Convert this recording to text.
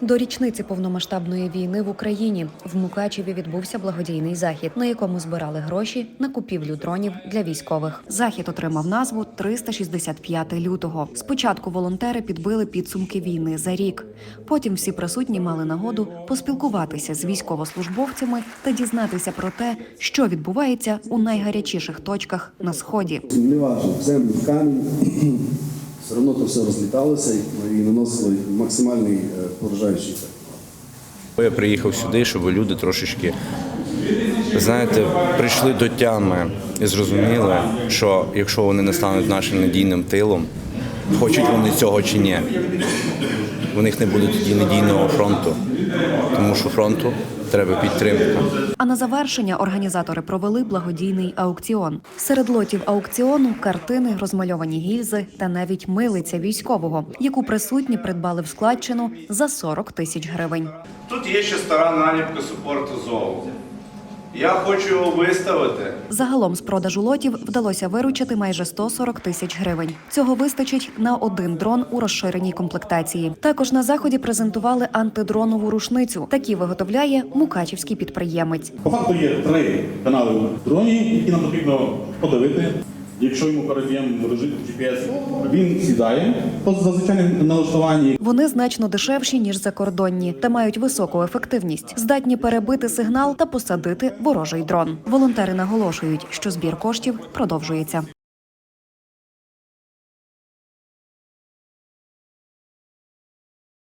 До річниці повномасштабної війни в Україні в Мукачеві відбувся благодійний захід, на якому збирали гроші на купівлю дронів для військових. Захід отримав назву «365 лютого. Спочатку волонтери підбили підсумки війни за рік. Потім всі присутні мали нагоду поспілкуватися з військовослужбовцями та дізнатися про те, що відбувається у найгарячіших точках на сході. Неважно, землю, камінь, все одно то все розліталося і наносило максимальний е, поражаючий ефект. Я приїхав сюди, щоб люди трошечки, знаєте, прийшли до тями і зрозуміли, що якщо вони не стануть нашим надійним тилом, хочуть вони цього чи ні, у них не буде тоді надійного фронту, тому що фронту треба підтримка. А на завершення організатори провели благодійний аукціон. Серед лотів аукціону картини, розмальовані гільзи та навіть милиця військового, яку присутні придбали в складчину за 40 тисяч гривень. Тут є ще стара наліпка супорту ЗОВ. Я хочу його виставити. Загалом з продажу лотів вдалося виручити майже 140 тисяч гривень. Цього вистачить на один дрон у розширеній комплектації. Також на заході презентували антидронову рушницю. Такі виготовляє мукачівський підприємець. По факту є три канали в дроні, які нам потрібно подивити. Якщо йому передаємо режим GPS, він сідає по зазвичайним налаштуванні. Вони значно дешевші ніж закордонні та мають високу ефективність, здатні перебити сигнал та посадити ворожий дрон. Волонтери наголошують, що збір коштів продовжується.